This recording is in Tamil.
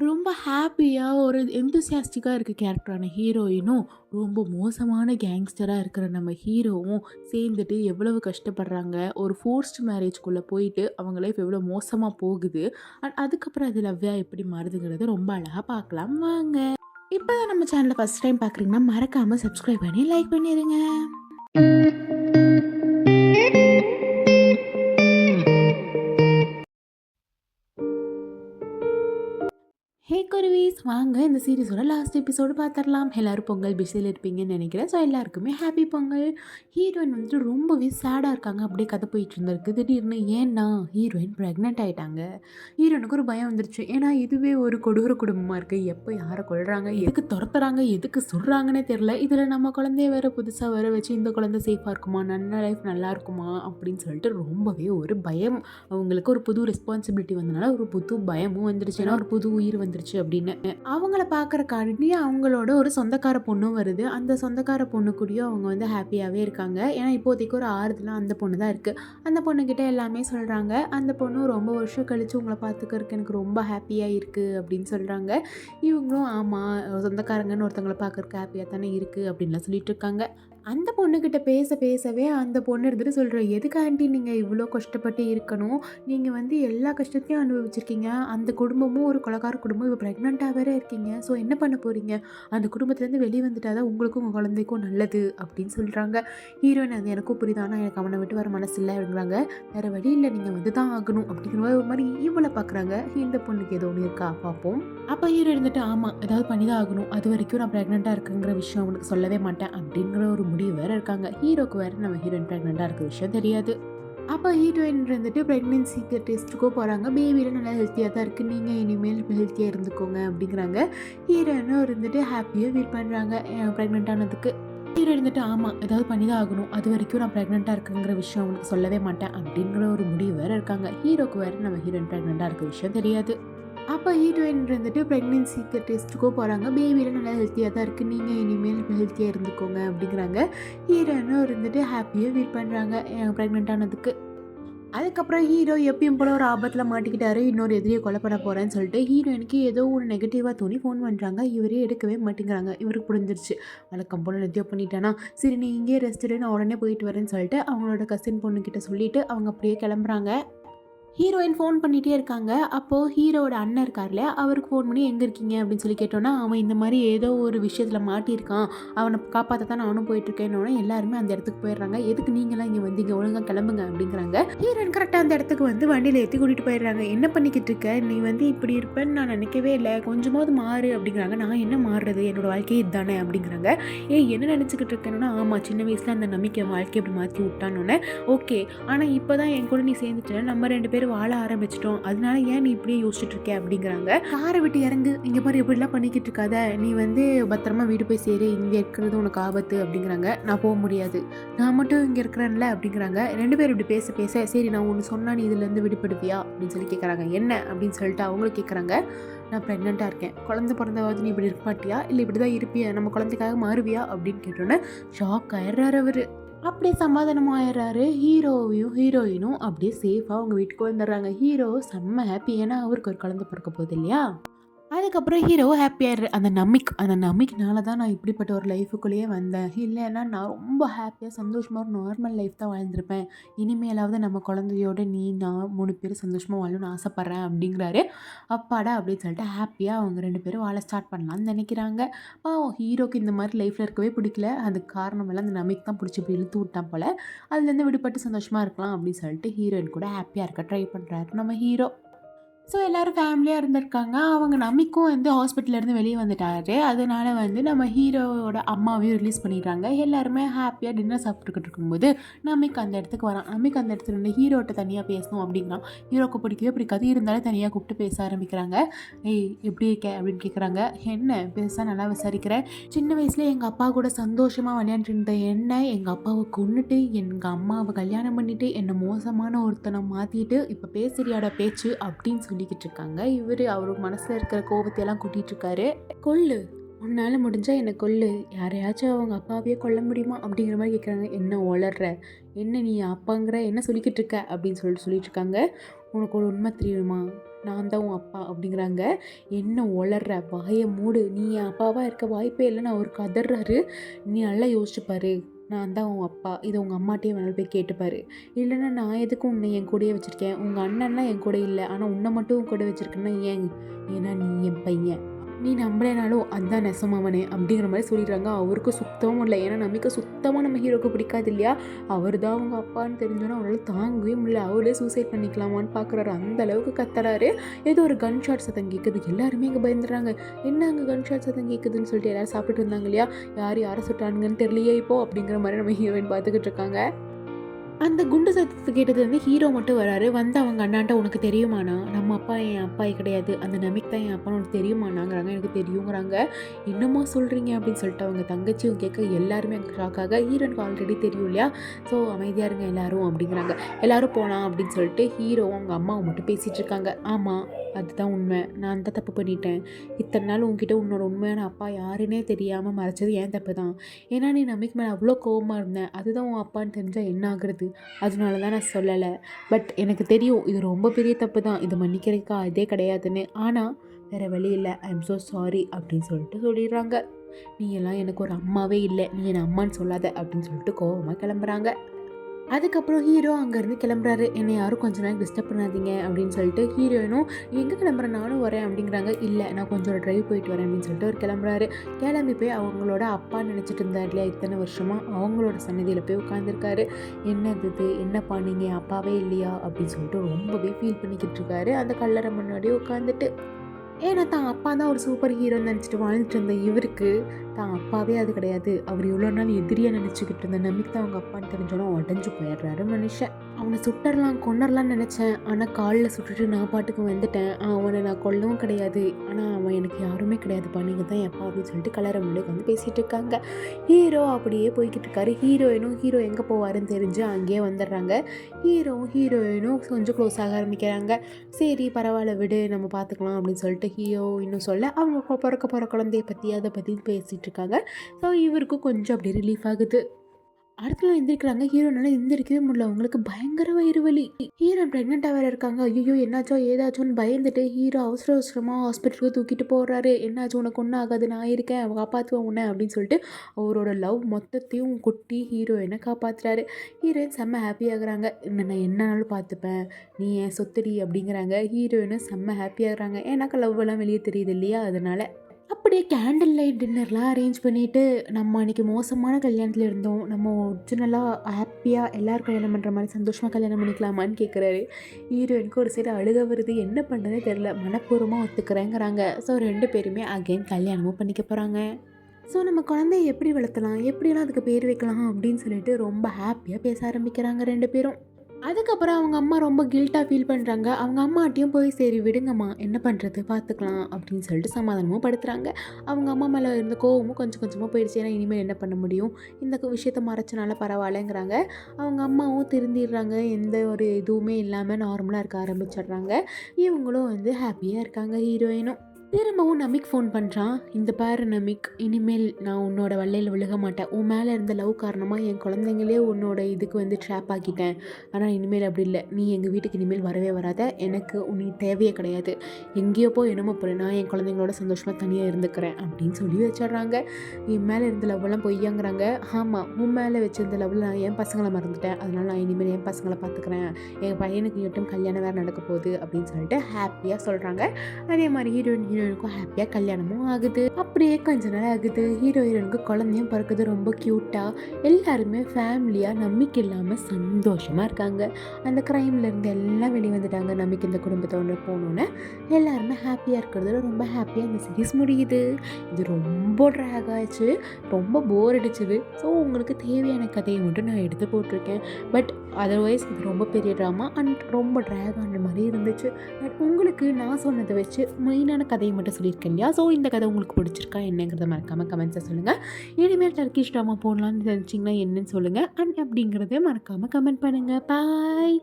ரொம்ப ஹாப்பியாக ஒரு எந்தூசியாஸ்டிக்காக இருக்க கேரக்டரான ஹீரோயினும் ரொம்ப மோசமான கேங்ஸ்டராக இருக்கிற நம்ம ஹீரோவும் சேர்ந்துட்டு எவ்வளவு கஷ்டப்படுறாங்க ஒரு ஃபோர்ஸ்ட் மேரேஜ்குள்ளே போயிட்டு அவங்க லைஃப் எவ்வளோ மோசமாக போகுது அண்ட் அதுக்கப்புறம் அது லவ்வாக எப்படி மாறுதுங்கிறத ரொம்ப அழகாக பார்க்கலாம். வாங்க. இப்போ நம்ம சேனலை ஃபஸ்ட் டைம் பார்க்குறீங்கன்னா மறக்காமல் சப்ஸ்கிரைப் பண்ணி லைக் பண்ணிடுங்க வாங்க இந்த சீரீஸோட லாஸ்ட் எபிசோடு பார்த்துடலாம் எல்லோரும் பொங்கல் பிஸியில் இருப்பீங்கன்னு நினைக்கிறேன். ஸோ எல்லாருக்குமே ஹாப்பி பொங்கல். ஹீரோயின் வந்துட்டு ரொம்பவே சேடாக இருக்காங்க. அப்படியே கதை போயிட்டு இருந்திருக்கு. திடீர்னு ஏன்னா ஹீரோயின் ப்ரெக்னென்ட் ஆகிட்டாங்க ஹீரோயினுக்கு ஒரு பயம் வந்துருச்சு. ஏன்னா இதுவே ஒரு கொடூர குடும்பமாக இருக்குது எப்போ யாரை கொள்றாங்க எதுக்கு துரத்துறாங்க? எதுக்கு சொல்கிறாங்கன்னே தெரில இதில் நம்ம குழந்தைய வேறு புதுசாக வர வச்சு இந்த குழந்தை சேஃபாக இருக்குமா? நல்ல லைஃப் நல்லா இருக்குமா? அப்படின்னு சொல்லிட்டு ரொம்பவே ஒரு பயம். அவங்களுக்கு ஒரு புது ரெஸ்பான்சிபிலிட்டி வந்தனால ஒரு புது பயமும் வந்துருச்சு. ஏன்னா ஒரு புது உயிர் வந்துருச்சு அப்படின்னு. அவங்கள பார்க்குறக்காண்டி அவங்களோட ஒரு சொந்தக்கார பொண்ணும் வருது. அந்த சொந்தக்கார பொண்ணு கூடயும் அவங்க வந்து ஹாப்பியாகவே இருக்காங்க. ஏன்னா இப்போதைக்கு ஒரு ஆறுதலாக அந்த பொண்ணு தான் இருக்குது அந்த பொண்ணுக்கிட்ட எல்லாமே சொல்கிறாங்க அந்த பொண்ணு ரொம்ப வருஷம் கழித்து உங்களை பார்த்துக்கறதுக்கு எனக்கு ரொம்ப ஹாப்பியாக இருக்குது அப்படின்னு சொல்கிறாங்க இவங்களும் ஆமாம் சொந்தக்காரங்கன்னு ஒருத்தவங்கள பார்க்கறக்கு ஹாப்பியாக தானே இருக்குது அப்படின்லாம் சொல்லிட்டு இருக்காங்க. அந்த பொண்ணுக்கிட்ட பேச பேசவே அந்த பொண்ணு இருந்துட்டு சொல்கிற எதுக்கு ஆண்டி நீங்கள் இவ்வளோ கஷ்டப்பட்டு இருக்கணும்? நீங்கள் வந்து எல்லா கஷ்டத்தையும் அனுபவிச்சிருக்கீங்க. அந்த குடும்பமும் ஒரு கொலகார குடும்பம். இப்போ ப்ரெக்னெண்ட்டாக வேறு இருக்கீங்க. ஸோ என்ன பண்ண போகிறீங்க அந்த குடும்பத்துலேருந்து வெளியே வந்துட்டா தான் உங்களுக்கும் உங்கள் குழந்தைக்கும் நல்லது அப்படின்னு சொல்கிறாங்க ஹீரோயின் அது எனக்கும் புரியுது. ஆனால் எனக்கு அவனை விட்டு வர மனசு இல்லை அப்படிங்கிறாங்க வேறு வழி இல்லை. நீங்கள் வந்து தான் ஆகணும் அப்படிங்கிற மாதிரி ஒரு மாதிரி ஈவலை பார்க்குறாங்க இந்த பொண்ணுக்கு ஏதோ ஒன்று இருக்கா? பார்ப்போம் அப்போ ஹீரோ இருந்துட்டு ஆமாம் ஏதாவது பண்ணி தான் ஆகணும். அது வரைக்கும் நான் ப்ரெக்னெண்ட்டாக இருக்குங்கிற விஷயம் அவனுக்கு சொல்லவே மாட்டேன் அப்படிங்கிற ஒரு அப்படியே வேற இருக்காங்க. ஹீரோக்கு வேற நம்ம ஹீரோயின் ப்ரெக்னெண்ட்டாக இருக்கிற விஷயம் தெரியாது. அப்போ ஹீரோயின் இருந்துட்டு ப்ரெக்னென்சிக்கு டெஸ்ட்டுக்கோ போகிறாங்க பேபியில் நல்லா ஹெல்த்தியாக தான் இருக்குது நீங்கள் இனிமேல் ஹெல்த்தியாக இருந்துக்கோங்க அப்படிங்கிறாங்க. ஹீரோயினும் இருந்துட்டு ஹாப்பியாக ஃபீல் பண்ணுறாங்க ப்ரெக்னென்ட் ஆனதுக்கு. ஹீரோ இருந்துட்டு ஆமாம் ஏதாவது பண்ணி தான் ஆகணும். அது வரைக்கும் நான் ப்ரெக்னெண்ட்டாக இருக்குங்கிற விஷயம் அவனுக்கு சொல்லவே மாட்டேன். அப்படிங்கிற ஒரு முடிவு வேறு இருக்காங்க. ஹீரோக்கு வேறு நம்ம ஹீரோயின் ப்ரெக்னெண்ட்டாக இருக்கிற விஷயம் தெரியாது. அப்போ ஹீரோயின் e இருந்துட்டு ப்ரெக்னென்சிக்கு டெஸ்ட்டுக்கோ போகிறாங்க பேபியில் நல்லா ஹெல்த்தியாக தான் இருக்குது நீங்கள் இனிமேல் ஹெல்த்தியாக இருந்துக்கோங்க அப்படிங்கிறாங்க. E ஹீரோனும் இருந்துட்டு ஹாப்பியாக ஃபீல் பண்ணுறாங்க ப்ரெக்னென்ட் ஆனதுக்கு. அதுக்கப்புறம் e ஹீரோ எப்பயும் போல ஒரு ஆபத்தில் மாட்டிக்கிட்டாரு. இன்னொரு எதிரியை கொலை பண்ண போகிறேன்னு சொல்லிட்டு ஹீரோயினுக்கு ஏதோ ஒரு நெகட்டிவாக தோணி ஃபோன் பண்ணுறாங்க இவரே எடுக்கவே மாட்டேங்கிறாங்க. இவருக்கு புரிஞ்சிருச்சு. வழக்கம் போல் நெத்தியோ பண்ணிட்டானா? சரி நீ இங்கேயே ரெஸ்ட் நான் உடனே போயிட்டு வரேன்னு சொல்லிட்டு அவங்களோட கசின் பொண்ணுக்கிட்ட சொல்லிட்டு அவங்க அப்படியே கிளம்புறாங்க. ஹீரோயின் ஃபோன் பண்ணிகிட்டே இருக்காங்க. அப்போது ஹீரோவோட அண்ணன் இருக்கார்ல அவருக்கு ஃபோன் பண்ணி எங்கே இருக்கீங்க? அப்படின்னு சொல்லி கேட்டோன்னா அவன் இந்த மாதிரி ஏதோ ஒரு விஷயத்தில் மாட்டியிருக்கான். அவனை காப்பாற்ற தான் நானும் போயிட்டுருக்கேன்னொன்னே எல்லாருமே அந்த இடத்துக்கு போயிடுறாங்க. எதுக்கு நீங்களாம் இங்கே வந்தீங்க? ஒழுங்காக கிளம்புங்க அப்படிங்கிறாங்க. ஹீரோயின் கரெக்டாக அந்த இடத்துக்கு வந்து வண்டியில் ஏற்றி கூட்டிகிட்டு போயிடுறாங்க. என்ன பண்ணிக்கிட்டு இருக்க? நீ வந்து இப்படி இருப்பேன்னு நான் நினைக்கவே இல்லை. கொஞ்சமாவது மாறு அப்படிங்கிறாங்க. நான் என்ன மாறுறது? என்னோடய வாழ்க்கையே இதுதானே அப்படிங்கிறாங்க. ஏய் என்ன நினச்சிக்கிட்டு இருக்கேன்னா ஆமாம் சின்ன வயசில் அந்த நம்பிக்கை வாழ்க்கை அப்படி மாற்றி விட்டானோன்னே ஓகே ஆனால் இப்போ தான் என் கூட நீ சேர்ந்துட்டேன் நம்ம ரெண்டு பேர் வாழ ஆரம்பிச்சிட்டோம். அதனால ஏன் நீ இப்படியே யோசிச்சுட்டு இருக்க? அப்படிங்கிறாங்க. காரை விட்டு இறங்கு. இங்கே பாரு இப்படிலாம் பண்ணிக்கிட்டு இருக்காத. நீ வந்து பத்திரமா வீடு போய் சேரு. இங்கே இருக்கிறது உனக்கு ஆபத்து அப்படிங்கிறாங்க. நான் போக முடியாது. நான் மட்டும் இங்கே இருக்கிறேன்ல அப்படிங்கிறாங்க. ரெண்டு பேரும் இப்படி பேச பேச சரி நான் ஒன்று சொன்னா நீ இதுலேருந்து விடுபடுவியா? அப்படின்னு சொல்லி கேட்குறாங்க என்ன? அப்படின்னு சொல்லிட்டு அவங்களும் கேட்குறாங்க நான் ப்ரெக்னெண்ட்டாக இருக்கேன். குழந்தை பிறந்தவாது நீ இப்படி இருக்க மாட்டியா? இல்லை இப்படி தான் இருப்பியா? நம்ம குழந்தைக்காக மாறுவியா? அப்படின்னு கேட்டோன்னே ஷாக் ஆயிடுறாரு அவர். அப்படியே சமாதானம் ஆயிடுறாரு ஹீரோவையும் ஹீரோயினும் அப்படியே சேஃபாக அவங்க வீட்டுக்கு வந்துடுறாங்க. ஹீரோ செம்ம ஹாப்பி ஏன்னா அவருக்கு ஒரு குழந்தை பிறக்க போகுது இல்லையா? அதுக்கப்புறம் ஹீரோ ஹாப்பியாகிடுற அந்த நம்பிக்கை அந்த நம்பிக்கைனால தான் நான் இப்படிப்பட்ட ஒரு லைஃபுக்குள்ளேயே வந்தேன். இல்லைன்னா நான் ரொம்ப ஹாப்பியாக சந்தோஷமாக ஒரு நார்மல் லைஃப் தான் வாழ்ந்திருப்பேன். இனிமேலாவது நம்ம குழந்தையோட நீ நான் மூணு பேர் சந்தோஷமாக வாழணும்னு ஆசைப்பட்றேன் அப்படிங்கிறாரு. அப்பாடா அப்படின்னு சொல்லிட்டு ஹாப்பியாக அவங்க ரெண்டு பேரும் வாழ ஸ்டார்ட் பண்ணலாம்னு நினைக்கிறாங்க. பாவம் ஹீரோக்கு இந்த மாதிரி லைஃப்பில் இருக்கவே பிடிக்கல. அதுக்கு காரணம் எல்லாம் அந்த நம்பிக்கை தான் பிடிச்சி இப்படி இழுத்து விட்டான் போல். அதுலேருந்து விடுபட்டு சந்தோஷமாக இருக்கலாம் அப்படின்னு சொல்லிட்டு ஹீரோயின் கூட ஹாப்பியாக இருக்க ட்ரை பண்ணுறாரு நம்ம ஹீரோ ஸோ எல்லோரும் ஃபேமிலியாக இருந்திருக்காங்க. அவங்க நமிக்கும் வந்து ஹாஸ்பிட்டல்லேருந்து வெளியே வந்துட்டாரு. அதனால வந்து நம்ம ஹீரோவோட அம்மாவையும் ரிலீஸ் பண்ணிடுறாங்க. எல்லாருமே ஹாப்பியாக டின்னர் சாப்பிட்டுக்கிட்டு இருக்கும்போது நமக்கு அந்த இடத்துக்கு வரான். நமக்கு அந்த இடத்துல இருந்து ஹீரோட்ட தனியாக பேசணும் அப்படிங்கிறான். ஹீரோக்கு பிடிக்கவே பிடிக்காது. இருந்தாலும் தனியாக கூப்பிட்டு பேச ஆரம்பிக்கிறாங்க. ஏய் எப்படி இருக்க? அப்படின்னு கேட்குறாங்க என்ன? பெருசாக நல்லா விசாரிக்கிறேன் சின்ன வயசில் எங்கள் அப்பா கூட சந்தோஷமாக விளையாண்டுட்டு இருந்த என்ன? எங்கள் அப்பாவை கொன்னுட்டு எங்கள் அம்மாவை கல்யாணம் பண்ணிவிட்டு என்னை மோசமான ஒருத்தனை மாற்றிட்டு இப்போ பேசுறியாட பேச்சு? அப்படின்னு சொல்லி சொல்லிக்கிட்டு இருக்காங்க இவர் அவர் மனசில் இருக்கிற கோபத்தையெல்லாம் கூட்டிகிட்டு இருக்காரு கொள்ளு உன்னால் முடிஞ்சால் என்னை கொல்லு யாரையாச்சும் அவங்க அப்பாவையே கொல்ல முடியுமா? அப்படிங்கிற மாதிரி கேட்குறாங்க என்ன ஒளர்ற என்ன நீ அப்பாங்கிற? என்ன சொல்லிக்கிட்டு இருக்க அப்படின்னு சொல்லிட்டு சொல்லிட்டு இருக்காங்க உனக்கு ஒரு உண்மை தெரியுமா? நான் தான் உன் அப்பா அப்படிங்கிறாங்க. என்ன ஒளர்ற வாயை மூடு. நீ என் அப்பாவாக இருக்க வாய்ப்பே இல்லைன்னு அவர் கதறாரு. நீ நல்லா யோசிச்சுப்பாரு நான் தான் உன் அப்பா. இது உங்கள் அம்மாட்டையே வேணாலும் போய் கேட்டுப்பாரு இல்லைன்னா நான் எதுக்கு உன்னை என் கூடயே வச்சுருக்கேன்? உங்கள் அண்ணன்லாம் என் கூட இல்லை. ஆனால் உன்னை மட்டும் உன் கூட வச்சுருக்கேன்னா ஏன்? ஏன்னா நீ என் பையன். நீ நம்பலைனாலும் அதுதான் நெசமாவனே அப்படிங்கிற மாதிரி சொல்லிடுறாங்க. அவருக்கு சுத்தமும் இல்லை. ஏன்னா நம்பிக்கை சுத்தமாக நம்ம ஹீரோக்கு பிடிக்காது இல்லையா? அவர் தான் அவங்க அப்பான்னு தெரிஞ்சோன்னா அவரால் தாங்கவே முடியல. அவரே சூசைட் பண்ணிக்கலாமான்னு பார்க்குறாரு அந்த அளவுக்கு கத்துறாரு. ஏதோ ஒரு கன் ஷாட் சத்தம் கேட்குது எல்லாருமே இங்கே பயந்துடுறாங்க. என்ன அங்கே கன் ஷாட் சத்தம் கேட்குதுன்னு சொல்லிட்டு எல்லோரும் சாப்பிட்டுட்டு இருந்தாங்க இல்லையா? யார் யாரை சுட்டானுங்கன்னு தெரியலையே இப்போ அப்படிங்கிற மாதிரி நம்ம ஹீரோயின் பார்த்துக்கிட்டு இருக்காங்க. அந்த குண்டு சத்தத்தை கேட்டது வந்து ஹீரோ மட்டும் வராரு. வந்து அவங்க அண்ணாண்ட உனக்கு தெரியுமாண்ணா? நம்ம அப்பா என் அப்பா கிடையாது. அந்த நமிக் தான் என் அப்பா உனக்கு தெரியுமாண்ணாங்கிறாங்க. எனக்கு தெரியுங்கிறாங்க. என்னமோ சொல்கிறீங்க அப்படின்னு சொல்லிட்டு அவங்க தங்கச்சியும் கேட்க எல்லாருமே அங்கே ஷாக் ஆக ஹீரோனுக்கு ஆல்ரெடி தெரியும் இல்லையா? ஸோ அமைதியாக இருங்க எல்லாரும் அப்படிங்கிறாங்க. எல்லாரும் போகலாம் அப்படின்னு சொல்லிட்டு ஹீரோவும் அவங்க அம்மாவை மட்டும் பேசிகிட்டு இருக்காங்க. ஆமாம் அதுதான் உண்மை. நான் தான் தப்பு பண்ணிட்டேன். இத்தனை நாள் உங்ககிட்ட உன்னோட உண்மையான அப்பா யாருன்னே தெரியாமல் மறைச்சது ஏன் தப்பு தான். ஏன்னா நீ நமக்கு மேலே அவ்வளோ கோவமாக இருந்தேன் அதுதான் உன் அப்பான்னு தெரிஞ்சால் என்ன ஆகுறது? அதனால தான் நான் சொல்லலை. பட் எனக்கு தெரியும் இது ரொம்ப பெரிய தப்பு தான் இது மன்னிக்கிறதுக்கா? இதே கிடையாதுன்னு. ஆனால் வேறு வழி இல்லை. ஐ எம் ஸோ சாரி அப்படின்னு சொல்லிட்டு சொல்லிடுறாங்க. நீ எல்லாம் எனக்கு ஒரு அம்மாவே இல்லை. நீ என்னை அம்மான்னு சொல்லாத அப்படின்னு சொல்லிட்டு கோவமாக கிளம்புறாங்க. அதுக்கப்புறம் ஹீரோ அங்கேருந்து கிளம்புறாரு. என்னை யாரும் கொஞ்ச நேரம் டிஸ்டர்ப் பண்ணாதீங்க அப்படின்னு சொல்லிட்டு ஹீரோயினும் எங்கே கிளம்புற? நானும் வரேன் அப்படிங்கிறாங்க. இல்லை நான் கொஞ்சம் ட்ரைவ் போயிட்டு வரேன் அப்படின்னு சொல்லிட்டு அவர் கிளம்புறாரு. கிளம்பி போய் அவங்களோட அப்பா நினச்சிட்டு இருந்தார் இல்லையா இத்தனை வருஷமாக அவங்களோட சன்னதியில் போய் உட்காந்துருக்காரு என்னது இது? என்னப்பா நீங்கள் அப்பாவே இல்லையா? அப்படின்னு சொல்லிட்டு ரொம்பவே ஃபீல் பண்ணிக்கிட்டு இருக்காரு. அந்த கல்லறை முன்னாடி உட்காந்துட்டு ஏன்னா தான் அப்பா தான் ஒரு சூப்பர் ஹீரோன்னு நினச்சிட்டு வாழ்ந்துட்டு இருந்த இவருக்கு தான் அப்பாவே அது கிடையாது. அவர் இவ்வளோ நாள் எதிரியாக நினச்சிக்கிட்டு இருந்த நம்பிக்கை தான் அவங்க அப்பான்னு தெரிஞ்சோன்னா உடஞ்சு போயிடுறாரு மனுஷன். அவனை சுட்டரலாம் கொன்னரலாம்னு நினச்சேன். ஆனால் காலில் சுட்டுட்டு நான் பாட்டுக்கு வந்துட்டேன். அவனை நான் கொல்லவும் கிடையாது. ஆனால் அவன் எனக்கு யாருமே கிடையாதுப்பா. நீங்கள் தான் எப்பா அப்படின்னு சொல்லிட்டு கலரை முன்னாடி வந்து பேசிகிட்டு இருக்காங்க. ஹீரோ அப்படியே போய்கிட்டு இருக்காரு. ஹீரோயினும் ஹீரோ எங்கே போவாருன்னு தெரிஞ்சு அங்கேயே வந்துடுறாங்க. ஹீரோவும் ஹீரோயினும் கொஞ்சம் க்ளோஸ் ஆக ஆரம்பிக்கிறாங்க. சரி பரவாயில்ல விடு நம்ம பார்த்துக்கலாம் அப்படின்னு சொல்லிட்டு ஹீரோ இன்னும் சொல்ல அவங்க பிறக்க போகிற குழந்தைய பற்றி அதை பற்றி பேசிகிட்டு இருக்காங்க. ஸோ இவருக்கும் கொஞ்சம் அப்படி ரிலீஃப் ஆகுது. அடுத்த நாள் எந்திரிக்கிறாங்க. ஹீரோனால எந்திரிக்கவே முடியல. அவங்களுக்கு பயங்கர வயிறு வலி. ஹீரோ ப்ரெக்னெண்ட்டாக வேறு இருக்காங்க. ஐயோ என்னாச்சோ ஏதாச்சோன்னு பயந்துட்டு ஹீரோ அவசர அவசரமாக ஹாஸ்பிட்டலுக்கு தூக்கிட்டு போகிறாரு என்னாச்சும் உனக்கு ஒன்றும் ஆகாது. நான் இருக்கேன். அவன் காப்பாற்றுவேன் உன்னை அப்படின்னு சொல்லிட்டு அவரோட லவ் மொத்தத்தையும் கொட்டி ஹீரோயினை காப்பாற்றுறாரு ஹீரோயின் செம்ம ஹாப்பி ஆகுறாங்க. என்ன நான் என்னன்னாலும் பார்த்துப்பேன். நீ என் சொத்துடி? அப்படிங்கிறாங்க. ஹீரோயினும் செம்ம ஹாப்பி ஆகுறாங்க. ஏன்னாக்கா லவ் எல்லாம் வெளியே தெரியுது இல்லையா? அதனால அப்படியே கேண்டில் லைட் டின்னர்லாம் அரேஞ்ச் பண்ணிவிட்டு நம்ம அன்றைக்கி மோசமான கல்யாணத்தில் இருந்தோம். நம்ம ஒரிஜினலாக ஹாப்பியாக எல்லோரும் கல்யாணம் பண்ணுற மாதிரி சந்தோஷமாக கல்யாணம் பண்ணிக்கலாமான்னு கேட்குறாரு ஹீரோயினுக்கு ஒரு சைடு அழுக வருது. என்ன பண்ணுறதே தெரில மனப்பூர்வமாக ஒத்துக்கிறேங்கிறாங்க. ஸோ ரெண்டு பேருமே அகைன் கல்யாணமும் பண்ணிக்க போகிறாங்க ஸோ நம்ம குழந்தைய எப்படி வளர்த்தலாம்? எப்படியெல்லாம் அதுக்கு பேர் வைக்கலாம்? அப்படின்னு சொல்லிட்டு ரொம்ப ஹாப்பியாக பேச ஆரம்பிக்கிறாங்க ரெண்டு பேரும். அதுக்கப்புறம் அவங்க அம்மா ரொம்ப கில்ட்டாக ஃபீல் பண்ணுறாங்க அவங்க அம்மாட்டையும் போய் சரி விடுங்கம்மா. என்ன பண்ணுறது பார்த்துக்கலாம் அப்படின்னு சொல்லிட்டு சமாதானமும் படுத்துகிறாங்க அவங்க அம்மா மேலே இருந்த கோவமும் கொஞ்சம் கொஞ்சமாக போயிடுச்சு. ஏன்னா இனிமேல் என்ன பண்ண முடியும்? இந்த விஷயத்த மறைச்சனால பரவாயில்லங்கிறாங்க. அவங்க அம்மாவும் திருந்திடுறாங்க. எந்த ஒரு இதுவுமே இல்லாமல் நார்மலாக இருக்க ஆரம்பிச்சிடுறாங்க. இவங்களும் வந்து ஹாப்பியாக இருக்காங்க ஹீரோயினும் திரும்பவும் நமிக் ஃபோன் பண்ணுறான் இந்த பாரு நமிக் இனிமேல் நான் உன்னோட வல்லையில் விழுக மாட்டேன். உன் மேலே இருந்த லவ் காரணமாக என் குழந்தைங்களே உன்னோட இதுக்கு வந்து ட்ராப் ஆக்கிட்டேன். ஆனால் இனிமேல் அப்படி இல்லை. நீ எங்கள் வீட்டுக்கு இனிமேல் வரவே வராத. எனக்கு உன்னை தேவையே கிடையாது. எங்கேயோ போய் என்னமோ போகிற நான் என் குழந்தைங்களோட சந்தோஷமாக தனியாக இருந்துக்கிறேன். அப்படின்னு சொல்லி வச்சிடுறாங்க. என் மேலே இருந்த லவ்வெல்லாம் பொய்யாங்கிறாங்க. ஆமாம் உன் மேலே வச்சிருந்த லவ்வில் நான் என் பசங்களை மறந்துட்டேன். அதனால் நான் இனிமேல் என் பசங்களை பார்த்துக்கிறேன் என் பையனுக்கு மட்டும் கல்யாணம் வேறு நடக்க போகுது அப்படின்னு சொல்லிட்டு ஹாப்பியாக சொல்கிறாங்க அதே மாதிரி ஹீரோயின் ஹீரோயினுக்கும் ஹாப்பியாக கல்யாணமும் ஆகுது. அப்படியே கொஞ்ச நாள் ஆகுது. ஹீரோ ஹீரோயினுக்கு குழந்தையும் பிறக்குது. ரொம்ப க்யூட்டாக எல்லாருமே ஃபேமிலியாக நம்பிக்கை இல்லாமல் சந்தோஷமாக இருக்காங்க. அந்த க்ரைம்லேருந்து எல்லாம் வெளியே வந்துட்டாங்க. நம்பிக்கை இந்த குடும்பத்தோட போகணுன்னு எல்லாருமே ஹாப்பியாக இருக்கிறதுல ரொம்ப ஹாப்பியாக இந்த சீரீஸ் முடியுது. இது ரொம்ப ட்ராக் ஆயிடுச்சு ரொம்ப போர் அடிச்சுது. ஸோ உங்களுக்கு தேவையான கதையை மட்டும் நான் எடுத்து போட்டிருக்கேன். பட் அதர்வைஸ் இது ரொம்ப பெரிய ட்ராமா அண்ட் ரொம்ப ட்ராக் ஆன மாதிரி இருந்துச்சு. பட் உங்களுக்கு நான் சொன்னதை வச்சு மெயினான கதையை மட்டும் சொல்லியிருக்கேன் இல்லையா ஸோ இந்த கதை உங்களுக்கு பிடிச்சிருக்கா என்னங்கிறத மறக்காமல் கமெண்ட்ஸை சொல்லுங்கள் இனிமேல் டர்க்கிஷ் ட்ராமா போடலான்னு நினச்சிங்கன்னா என்னன்னு சொல்லுங்கள் அண்ட் அப்படிங்கிறத மறக்காமல் கமெண்ட் பண்ணுங்கள் பாய்